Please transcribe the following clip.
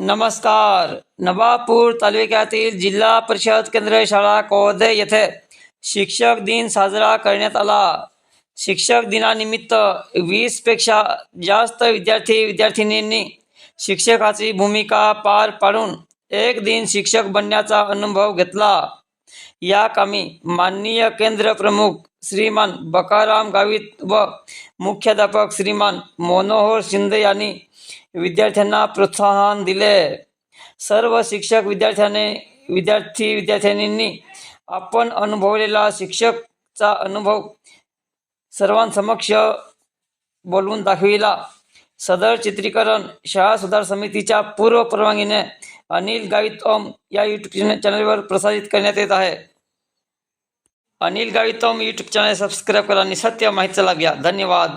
नमस्कार. नवापूर तालुक्यातील जिल्हा परिषद केंद्र शाळा कोदे येथे शिक्षक दिन साजरा करण्यात आला. शिक्षक दिनानिमित्त वीसपेक्षा जास्त विद्यार्थी विद्यार्थिनींनी शिक्षकाची भूमिका पार पाडून एक दिन शिक्षक बनण्याचा अनुभव घेतला. या कामी माननीय केंद्र प्रमुख श्रीमान बकाराम गावित व मुख्याध्यापक श्रीमान मनोहर शिंदे यांनी विद्यार्थ्यांना प्रोत्साहन दिले. सर्व शिक्षक विद्यार्थ्याने विद्यार्थी विद्यार्थिनींनी आपण अनुभवलेला शिक्षकचा अनुभव सर्वांसमक्ष बोलवून दाखविला. सदर चित्रीकरण शाळा सुधार समितीच्या पूर्व परवानगीने अनिल गावित ओम या यूट्यूब चॅनलवर प्रसारित करण्यात येत आहे. Anil Gavit Om YouTube channel subscribe करा आणि सत्य माहितीचा लाभ घ्या. धन्यवाद.